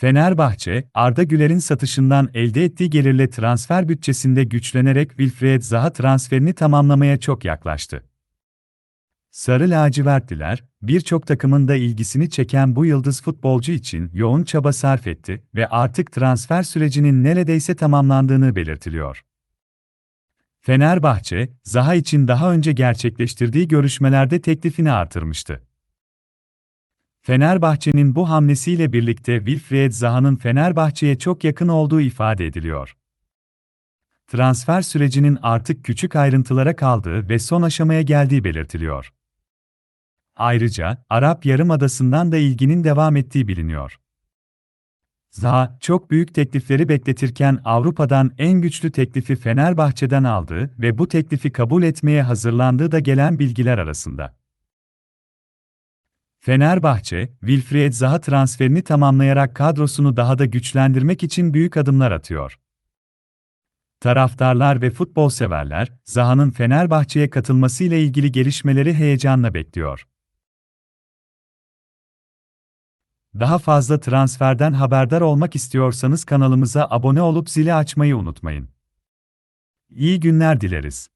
Fenerbahçe, Arda Güler'in satışından elde ettiği gelirle transfer bütçesinde güçlenerek Wilfried Zaha transferini tamamlamaya çok yaklaştı. Sarı lacivertliler, birçok takımın da ilgisini çeken bu yıldız futbolcu için yoğun çaba sarf etti ve artık transfer sürecinin neredeyse tamamlandığını belirtiliyor. Fenerbahçe, Zaha için daha önce gerçekleştirdiği görüşmelerde teklifini artırmıştı. Fenerbahçe'nin bu hamlesiyle birlikte Wilfried Zaha'nın Fenerbahçe'ye çok yakın olduğu ifade ediliyor. Transfer sürecinin artık küçük ayrıntılara kaldığı ve son aşamaya geldiği belirtiliyor. Ayrıca, Arap Yarımadası'ndan da ilginin devam ettiği biliniyor. Zaha, çok büyük teklifleri bekletirken Avrupa'dan en güçlü teklifi Fenerbahçe'den aldığı ve bu teklifi kabul etmeye hazırlandığı da gelen bilgiler arasında. Fenerbahçe, Wilfried Zaha transferini tamamlayarak kadrosunu daha da güçlendirmek için büyük adımlar atıyor. Taraftarlar ve futbol severler, Zaha'nın Fenerbahçe'ye katılmasıyla ilgili gelişmeleri heyecanla bekliyor. Daha fazla transferden haberdar olmak istiyorsanız kanalımıza abone olup zili açmayı unutmayın. İyi günler dileriz.